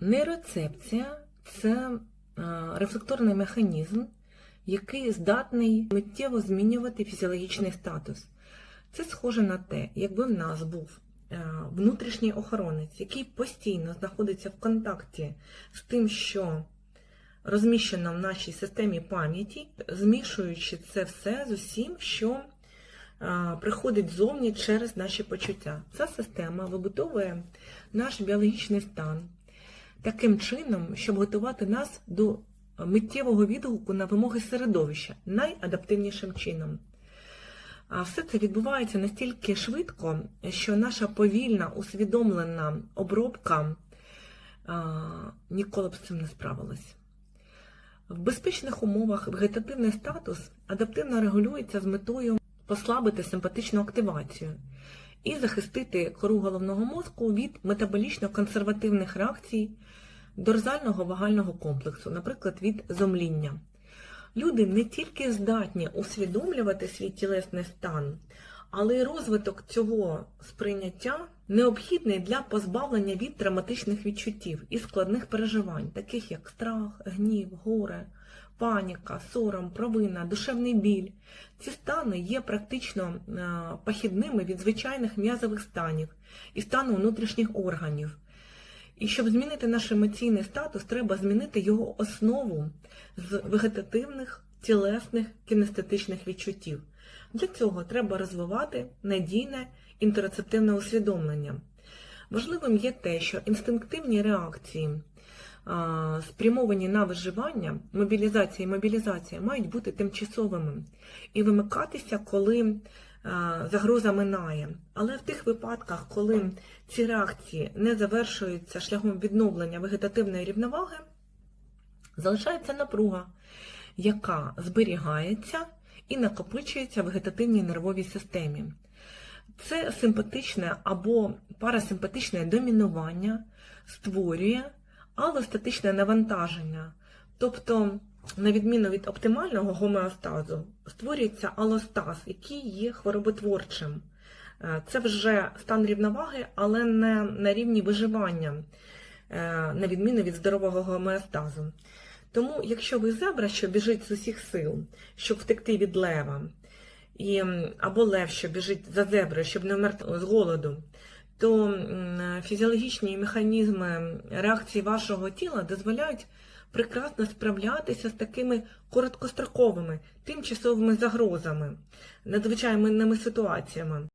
Нейроцепція це е, рефлекторний механізм, який здатний миттєво змінювати фізіологічний статус. Це схоже на те, якби в нас був е, внутрішній охоронець, який постійно знаходиться в контакті з тим, що розміщено в нашій системі пам'яті, змішуючи це все з усім, що е, приходить зовні через наші почуття. Ця система вибудовує наш біологічний стан таким чином, щоб готувати нас до миттєвого відгуку на вимоги середовища найадаптивнішим чином. А все це відбувається настільки швидко, що наша повільна, усвідомлена обробка а, ніколи б з цим не справилась. В безпечних умовах вегетативний статус адаптивно регулюється з метою послабити симпатичну активацію і захистити кору головного мозку від метаболічно-консервативних реакцій дорзального вагального комплексу, наприклад, від зомління. Люди не тільки здатні усвідомлювати свій тілесний стан, але й розвиток цього сприйняття необхідний для позбавлення від травматичних відчуттів і складних переживань, таких як страх, гнів, горе, паніка, сором, провина, душевний біль. Ці стани є практично е, похідними від звичайних м'язових станів і стану внутрішніх органів. І щоб змінити наш емоційний статус, треба змінити його основу з вегетативних, тілесних, кінестетичних відчуттів. Для цього треба розвивати надійне інтероцептивне усвідомлення. Важливим є те, що інстинктивні реакції, спрямовані на виживання, мобілізація і мобілізація, мають бути тимчасовими і вимикатися, коли загроза минає. Але в тих випадках, коли ці реакції не завершуються шляхом відновлення вегетативної рівноваги, залишається напруга, яка зберігається і накопичується в вегетативній нервовій системі. Це симпатичне або парасимпатичне домінування створює алостатичне навантаження. Тобто, на відміну від оптимального гомеостазу, створюється алостаз, який є хвороботворчим. Е, Це вже стан рівноваги, але не на рівні виживання, е, на відміну від здорового гомеостазу. Тому, якщо ви зебра, що біжить з усіх сил, щоб втекти від лева, і, або лев, що біжить за зеброю, щоб не вмерти з голоду, то фізіологічні механізми реакції вашого тіла дозволяють прекрасно справлятися з такими короткостроковими, тимчасовими загрозами, надзвичайними ситуаціями.